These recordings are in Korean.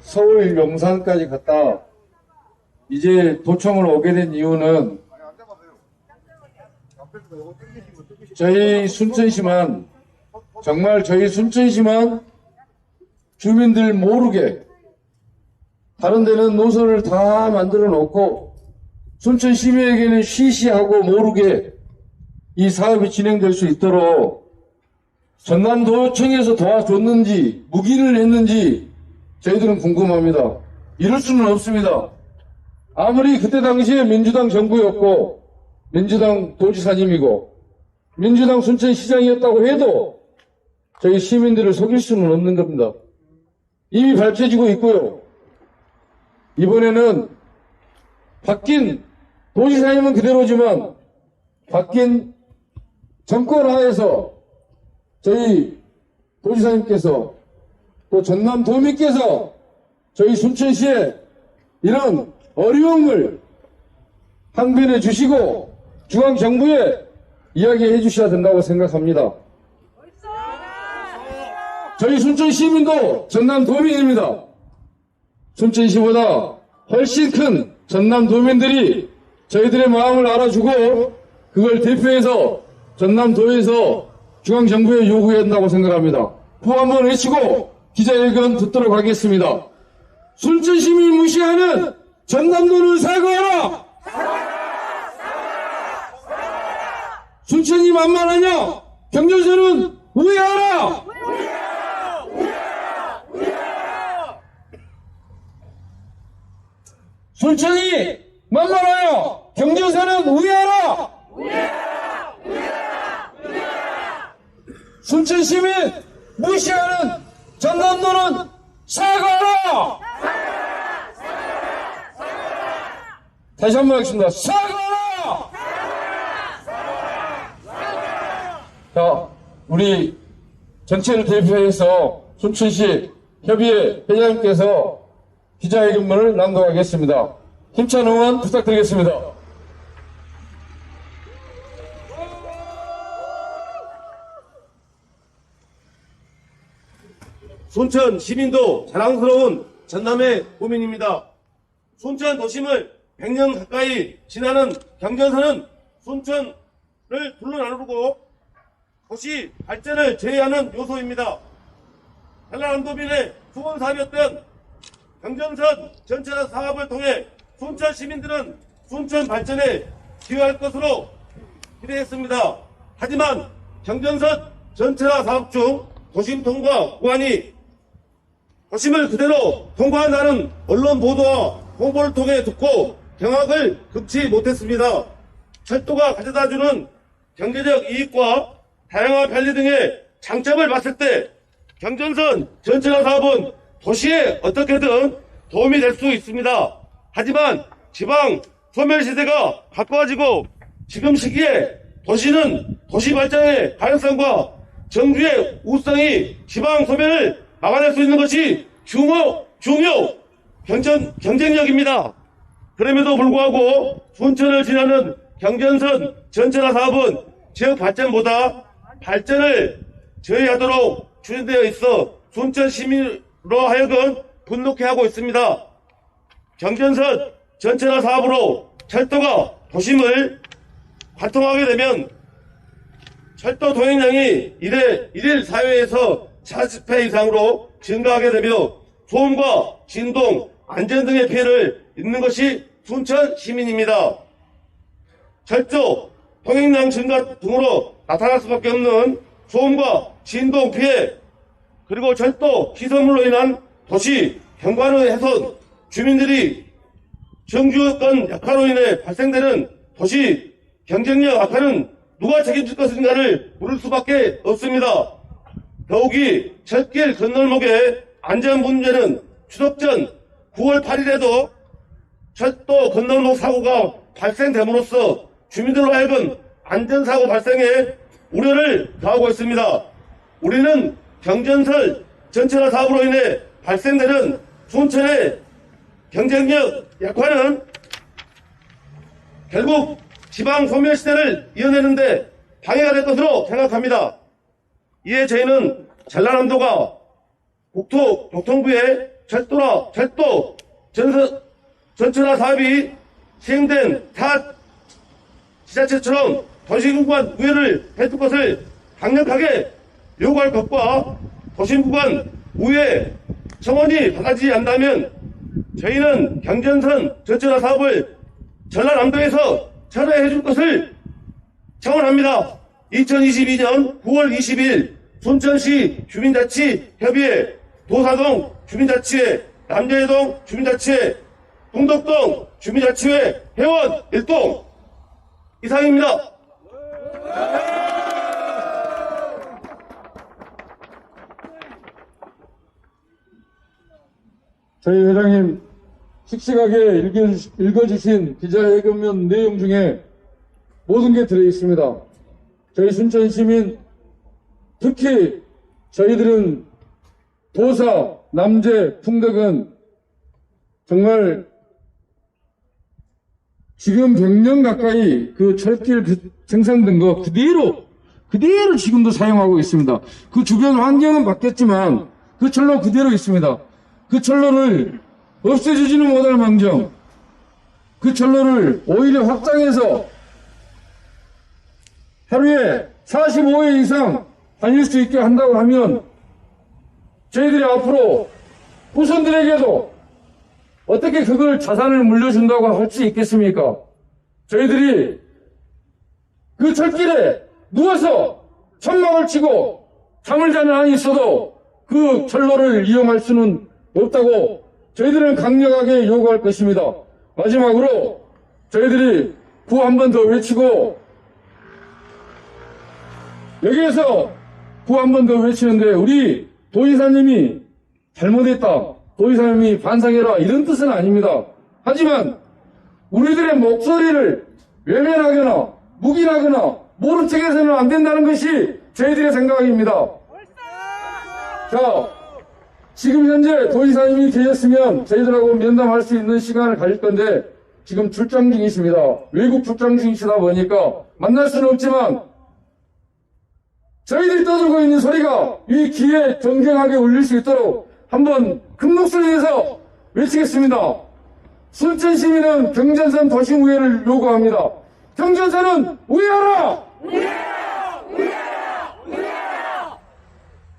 서울 용산까지 갔다 이제 도청을 오게 된 이유는 저희 순천시만 정말 저희 순천시만 주민들 모르게 다른 데는 노선을 다 만들어 놓고 순천 시민에게는 쉬쉬하고 모르게 이 사업이 진행될 수 있도록 전남도청에서 도와줬는지 묵인을 했는지 저희들은 궁금합니다. 이럴 수는 없습니다. 아무리 그때 당시에 민주당 정부였고 민주당 도지사님이고 민주당 순천시장이었다고 해도 저희 시민들을 속일 수는 없는 겁니다. 이미 밝혀지고 있고요. 이번에는 바뀐 도지사님은 그대로지만 바뀐 정권 하에서 저희 도지사님께서 또 전남 도민께서 저희 순천시에 이런 어려움을 항변해 주시고 중앙정부에 이야기해 주셔야 된다고 생각합니다. 저희 순천 시민도 전남 도민입니다. 순천시보다 훨씬 큰 전남 도민들이 저희들의 마음을 알아주고 그걸 대표해서 전남도에서 중앙정부에 요구해야 한다고 생각합니다. 후 한번 외치고 기자회견 듣도록 하겠습니다. 순천 시민 무시하는 전남도는 사과하라! 순천이 만만하냐? 경전선은 우회하라! 순천이 만만하여 경전선은 우회하라! 순천 시민 무시하는 전남도는 사과하라! 다시 한 번 하겠습니다. 사과하라! 자, 우리 전체를 대표해서 순천시 협의회 회장님께서 기자회견문을 낭독하겠습니다. 힘찬 응원 부탁드리겠습니다. 순천 시민도 자랑스러운 전남의 도민입니다. 순천 도심을 100년 가까이 지나는 경전선은 순천을 둘러 나누고 도시 발전을 제외하는 요소입니다. 한라남도민의 수원 사업이었던 경전선 전체화 사업을 통해 순천 시민들은 순천 발전에 기여할 것으로 기대했습니다. 하지만 경전선 전체화 사업 중 도심 통과 구간이 도심을 그대로 통과한다는 언론 보도와 홍보를 통해 듣고 경악을 금치 못했습니다. 철도가 가져다주는 경제적 이익과 다양한 편리 등의 장점을 봤을 때 경전선 전체화 사업은 도시에 어떻게든 도움이 될 수 있습니다. 하지만 지방 소멸 시대가 가까워지고 지금 시기에 도시는 도시 발전의 가능성과 정부의 우수성이 지방 소멸을 막아낼 수 있는 것이 중요, 중요 경전, 경쟁력입니다. 그럼에도 불구하고 순천을 지나는 경전선 전체화 사업은 지역 발전보다 발전을 저해하도록 추진되어 있어 순천 시민으로 하여금 분노케 하고 있습니다. 경전선 전체화 사업으로 철도가 도심을 관통하게 되면 철도 통행량이 일일, 일일 사회에서 40회 이상으로 증가하게 되며 소음과 진동, 안전 등의 피해를 입는 것이 순천 시민입니다. 철도, 통행량 증가 등으로 나타날 수밖에 없는 소음과 진동 피해, 그리고 철도 기선물로 인한 도시 경관의 훼손, 주민들이 정주권 약화로 인해 발생되는 도시 경쟁력 악화는 누가 책임질 것인가를 물을 수밖에 없습니다. 더욱이 철길 건널목의 안전 문제는 추석 전 9월 8일에도 철도 건널목 사고가 발생됨으로써 주민들로 하여금 안전사고 발생에 우려를 더하고 있습니다. 우리는 경전설 전체화 사업으로 인해 발생되는 순천의 경쟁력 약화는 결국 지방 소멸 시대를 이어내는데 방해가 될 것으로 생각합니다. 이에 저희는 전라남도가 국토 교통부에 철도나 철도 전선 전철화 사업이 시행된 타 지자체처럼 도심 구간 우회를 해줄 것을 강력하게 요구할 것과 도심 구간 우회 청원이 받아지지 않는다면 저희는 경전선 전철화 사업을 전라남도에서 철회해 줄 것을 청원합니다. 2022년 9월 20일 순천시 주민자치협의회 도사동 주민자치회 남녀회동 주민자치회 동덕동 주민자치회 회원 일동 이상입니다. 저희 회장님 씩씩하게 읽어주- 읽어주신 기자회견문 내용 중에 모든 게 들어있습니다. 저희 순천 시민 특히 저희들은 도사, 남재, 풍덕은 정말 지금 100년 가까이 그 철길 그 생산된 거 그대로 그대로 지금도 사용하고 있습니다. 그 주변 환경은 바뀌었지만 그 철로 그대로 있습니다. 그 철로를 없애주지는 못할 망정 그 철로를 오히려 확장해서 하루에 45회 이상 다닐 수 있게 한다고 하면 저희들이 앞으로 후손들에게도 어떻게 그걸 자산을 물려준다고 할 수 있겠습니까? 저희들이 그 철길에 누워서 천막을 치고 잠을 자는 한이 있어도 그 철로를 이용할 수는 없다고 저희들은 강력하게 요구할 것입니다. 마지막으로 저희들이 구 한 번 더 외치고 여기에서 구 한 번 더 외치는데 우리 도의사님이 잘못했다. 도의사님이 반성해라. 이런 뜻은 아닙니다. 하지만 우리들의 목소리를 외면하거나 묵인하거나 모른 척해서는 안 된다는 것이 저희들의 생각입니다. 자, 지금 현재 도의사님이 계셨으면 저희들하고 면담할 수 있는 시간을 가질 건데 지금 출장 중이십니다. 외국 출장 중이시다 보니까 만날 수는 없지만 저희들이 떠들고 있는 소리가 이 귀에 정정하게 울릴 수 있도록 한번 큰 목소리 에서 외치겠습니다. 순천 시민은 경전선 도심 우회를 요구합니다. 경전선은 우회하라!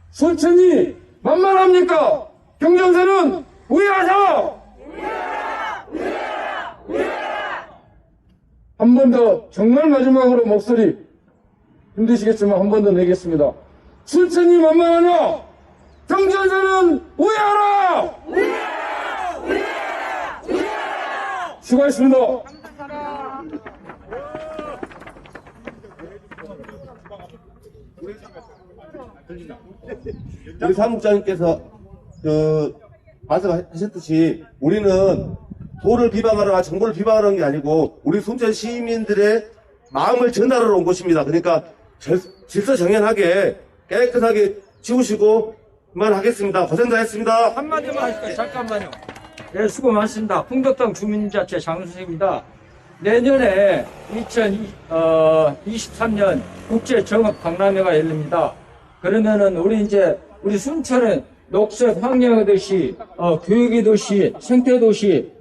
순천이 만만합니까? 경전선은 우회하자! 한번 더 정말 마지막으로 목소리 힘드시겠지만 한 번 더 내겠습니다. 순천이 만만하냐? 경전선은 우회하라! 수고하셨습니다. 우리 사무국장님께서 그 말씀하셨듯이 우리는 도를 비방하거나 정부를 비방하는 게 아니고 우리 순천 시민들의 마음을 전달하러 온 곳입니다. 그러니까 절- 질서정연하게 깨끗하게 치우시고 그만하겠습니다. 고생 다 했습니다. 한마디만 하실까요? 잠깐만요. 네, 수고 많습니다. 풍덕동 주민자치 장수입니다. 내년에 2023년 국제 정업 박람회가 열립니다. 그러면은 우리 이제 우리 순천은 녹색 환경의 도시, 어, 교육의 도시, 생태 도시,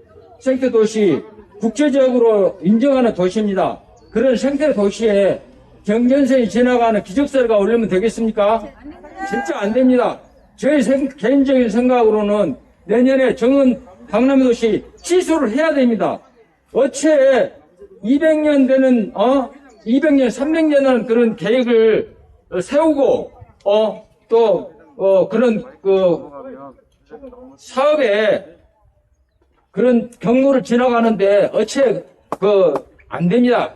생태 도시 국제적으로 인정하는 도시입니다. 그런 생태 도시에 경전선이 지나가는 기적설가 올리면 되겠습니까? 진짜 안 됩니다. 저희 생- 개인적인 생각으로는 내년에 정은 박람회 도시 취소를 해야 됩니다. 어째 200년 되는 어 200년 300년은 그런 계획을 어, 세우고 어또 어, 그런 그 사업에 그런 경로를 지나가는데 어째 그 안 됩니다.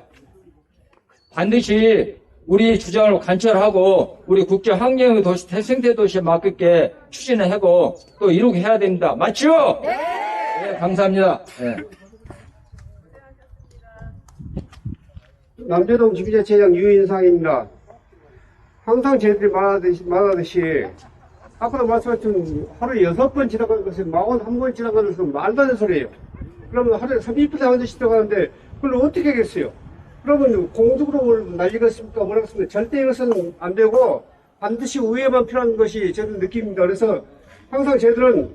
반드시 우리 주장을 관철하고 우리 국제 환경 도시 생태 도시에 맞게 추진을 하고 또 이루게 해야 됩니다. 맞죠? 네. 감사합니다. 네. 남재동 지구자체장 유인상입니다. 항상 저희들이 말하듯이, 말하듯이 앞으로 말씀하신 하루에 여섯 번 지나가는 것은 마흔 한 번 지나가는 것은 말도 안 되는 소리예요. 그러면 하루에 30분 하듯이 들어가는데 그걸 어떻게 하겠어요? 그러면 공중으로 날리겠습니까? 뭐라겠습니까? 절대 이것은 안 되고 반드시 우회만 필요한 것이 저는 느낌입니다. 그래서 항상 저희들은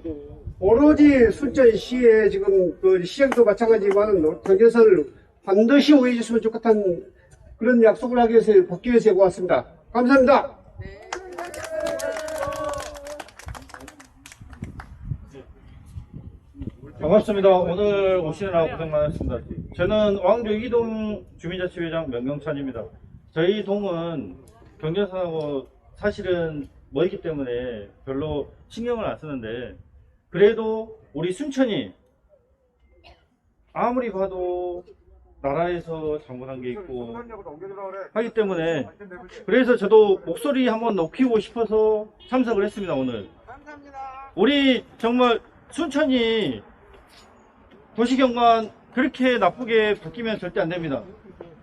오로지 순천시에 지금 그 시행도 마찬가지지만 경제선을 반드시 우회해줬으면 좋겠다는 그런 약속을 하기 위해서 받기 위해서 왔습니다. 감사합니다. 반갑습니다. 오늘 오시느라 고생 많으셨습니다. 저는 왕조 이동 주민자치회장 명경찬입니다. 저희 동은 경전선하고 사실은 멀기 때문에 별로 신경을 안 쓰는데 그래도 우리 순천이 아무리 봐도 나라에서 잘못한 게 있고 하기 때문에 그래서 저도 목소리 한번 높이고 싶어서 참석을 했습니다 오늘 우리 정말 순천이 도시경관 그렇게 나쁘게 바뀌면 절대 안 됩니다.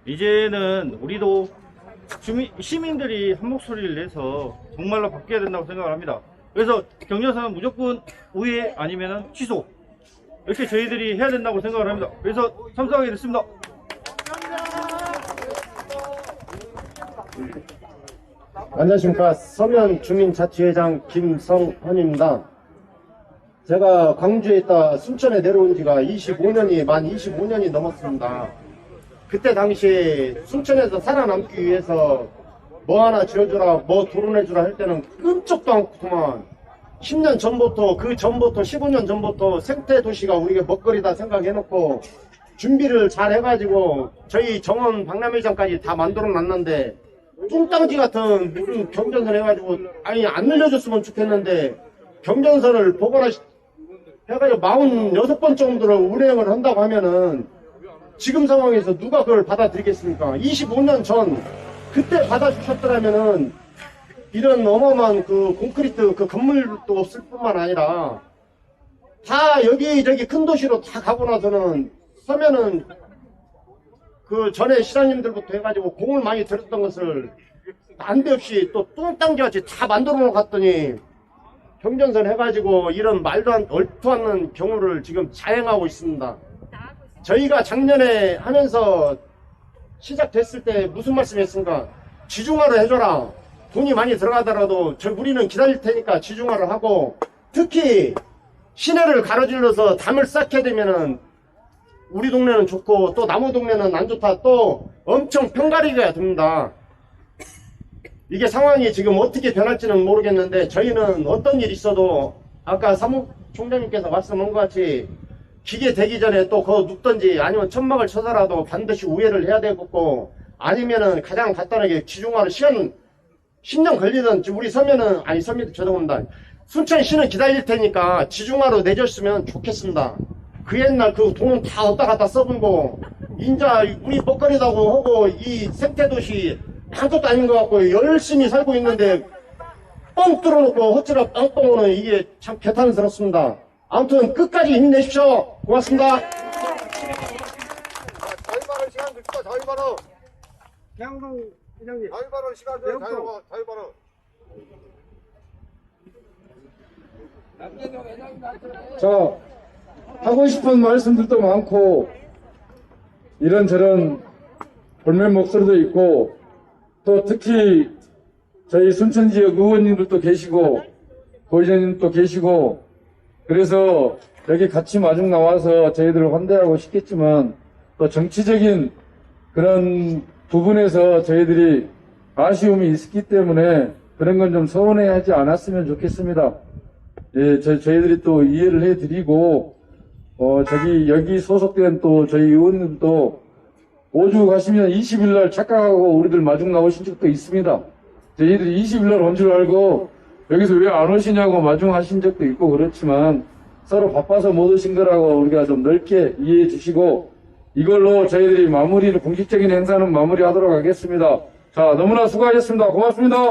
이제는 우리도 주민, 시민들이 한 목소리를 내서 정말로 바뀌어야 된다고 생각을 합니다. 그래서 경려사는 무조건 우회 아니면 취소. 이렇게 저희들이 해야 된다고 생각을 합니다. 그래서 참석하게 됐습니다. 안녕하십니까. 서면 주민자치회장 김성헌입니다. 제가 광주에 있다 순천에 내려온 지가 25년이, 만 25년이 넘었습니다. 그때 당시 순천에서 살아남기 위해서 뭐 하나 지어주라, 뭐 토론해주라 할 때는 끔찍도 않구만. 10년 전부터, 그 전부터, 15년 전부터 생태 도시가 우리가 먹거리다 생각해놓고 준비를 잘 해가지고 저희 정원 박람회장까지 다 만들어 놨는데 뚱땅지 같은 경전선 해가지고 아니 안 늘려줬으면 좋겠는데 경전선을 복원하 해가지고 46번 정도를 운행을 한다고 하면은 지금 상황에서 누가 그걸 받아들이겠습니까? 25년 전 그때 받아주셨더라면은 이런 어마어마한 그 콘크리트 그 건물도 없을 뿐만 아니라 다 여기저기 큰 도시로 다 가고 나서는 서면은 그 전에 시장님들부터 해가지고 공을 많이 들였던 것을 난데없이 또 뚱땅지같이 다 만들어 놓고 갔더니 경전선 해가지고 이런 말도 안 얼토 않는 경우를 지금 자행하고 있습니다. 저희가 작년에 하면서 시작됐을 때 무슨 말씀 했습니까? 지중화를 해줘라. 돈이 많이 들어가더라도 저 우리는 기다릴 테니까 지중화를 하고 특히 시내를 가로질러서 담을 쌓게 되면은 우리 동네는 좋고 또 나무 동네는 안 좋다 또 엄청 편가리가 됩니다. 이게 상황이 지금 어떻게 변할지는 모르겠는데 저희는 어떤 일이 있어도 아까 사무총장님께서 말씀한 것 같이 기계 되기 전에 또 그거 눕든지 아니면 천막을 쳐서라도 반드시 우회를 해야 되겠고 아니면은 가장 간단하게 지중화를 시간 10년 걸리든 우리 서면은 아니 서면 죄송합니다. 순천시는 기다릴 테니까 지중화로 내줬으면 좋겠습니다. 그 옛날 그 돈은 다 어디다 갖다 써본고 인자 우리 먹거리다고 하고 이 생태도시 아무것도 아닌 것 같고 열심히 살고 있는데 뻥 뚫어놓고 허치라 빵뻥 오는 이게 참 개탄스럽습니다. 아무튼 끝까지 힘내십시오. 고맙습니다. 자유발언 시간 줍시다 자유발언 양동 회장님. 자유발언 시간 줘요 자유, 자유발언 자, 하고 싶은 말씀들도 많고, 이런저런 볼멘 목소리도 있고, 또 특히 저희 순천 지역 의원님들도 계시고, 보이전님도 계시고, 그래서 여기 같이 마중 나와서 저희들을 환대하고 싶겠지만, 또 정치적인 그런 부분에서 저희들이 아쉬움이 있기 때문에 그런 건 좀 서운해 하지 않았으면 좋겠습니다. 예, 저, 저희들이 또 이해를 해드리고, 어, 저기, 여기 소속된 또 저희 의원님도 오주 가시면 20일날 착각하고 우리들 마중 나오신 적도 있습니다. 저희들이 20일날 온 줄 알고 여기서 왜 안 오시냐고 마중하신 적도 있고 그렇지만 서로 바빠서 못 오신 거라고 우리가 좀 넓게 이해해 주시고 이걸로 저희들이 마무리를, 공식적인 행사는 마무리하도록 하겠습니다. 자, 너무나 수고하셨습니다. 고맙습니다.